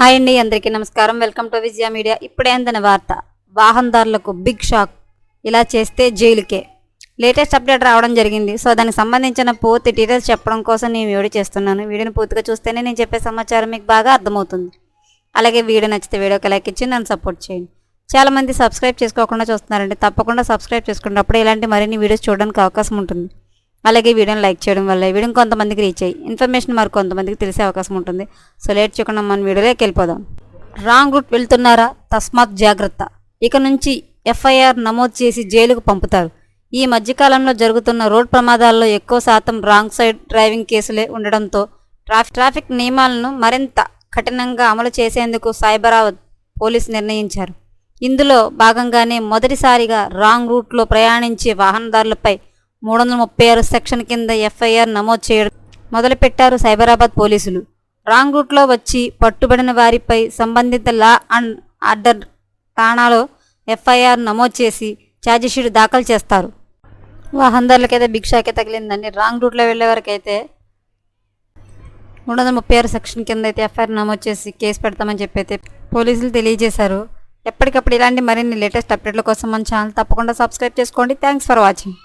Hi అండి అందరికీ నమస్కారం. Welcome to Vijaya media. ఇప్పుడే వార్త వాహనదారులకు బిగ్ షాక్ ఇలా చేస్తే జైలుకే. లేటెస్ట్ అప్డేట్ రావడం జరిగింది. సో దానికి సంబంధించిన పూర్తి డీటెయిల్స్ చెప్పడం కోసం నేను వీడియో చేస్తున్నాను. వీడియోని పూర్తిగా చూస్తేనే నేను చెప్పే సమాచారం మీకు బాగా అర్థమవుతుంది. అలాగే వీడియో నచ్చితే వీడియోకి లైక్ ఇచ్చి నన్ను సపోర్ట్ చేయండి. చాలా మంది సబ్స్క్రైబ్ చేసుకోకుండా చూస్తున్నారండి. తప్పకుండా సబ్స్క్రైబ్ చేసుకున్నప్పుడు ఇలాంటి మరిన్ని వీడియోస్ చూడడానికి అవకాశం ఉంటుంది. అలాగే వీడియోని లైక్ చేయడం వల్ల వీడియోని కొంతమందికి రీచ్ అయ్యి ఇన్ఫర్మేషన్ మరి కొంతమందికి తెలిసే అవకాశం ఉంటుంది. సో లేట్ చేయకుండా మన వీడియోలోకి వెళ్ళిపోదాం. రాంగ్ రూట్ వెళ్తున్నారా? తస్మాత్ జాగ్రత్త. ఇక నుంచి ఎఫ్ఐఆర్ నమోదు చేసి జైలుకు పంపుతారు. ఈ మధ్యకాలంలో జరుగుతున్న రోడ్ ప్రమాదాల్లో ఎక్కువ శాతం రాంగ్ సైడ్ డ్రైవింగ్ కేసులే ఉండడంతో ట్రాఫిక్ ట్రాఫిక్ నియమాలను మరింత కఠినంగా అమలు చేసేందుకు సైబరాబాద్ పోలీసు నిర్ణయించారు. ఇందులో భాగంగానే మొదటిసారిగా రాంగ్ రూట్లో ప్రయాణించే వాహనదారులపై మూడు వందల ముప్పై ఆరు సెక్షన్ కింద ఎఫ్ఐఆర్ నమోదు చేయడం మొదలుపెట్టారు సైబరాబాద్ పోలీసులు. రాంగ్ రూట్లో వచ్చి పట్టుబడిన వారిపై సంబంధిత లా అండ్ ఆర్డర్ ఠాణాలో ఎఫ్ఐఆర్ నమోదు చేసి ఛార్జిషీట్ దాఖలు చేస్తారు. వాహనదారులకైతే బిగ్ షాకే తగిలిందండి. రాంగ్ రూట్లో వెళ్ళే వారికైతే మూడు వందల ముప్పై ఆరు సెక్షన్ కింద అయితే ఎఫ్ఐఆర్ నమోదు చేసి కేసు పెడతామని చెప్పి అయితే పోలీసులు తెలియజేశారు. ఎప్పటికప్పుడు ఇలాంటి మరిన్ని లేటెస్ట్ అప్డేట్ల కోసం మన ఛానల్ తప్పకుండా సబ్స్క్రైబ్ చేసుకోండి. Thanks for watching.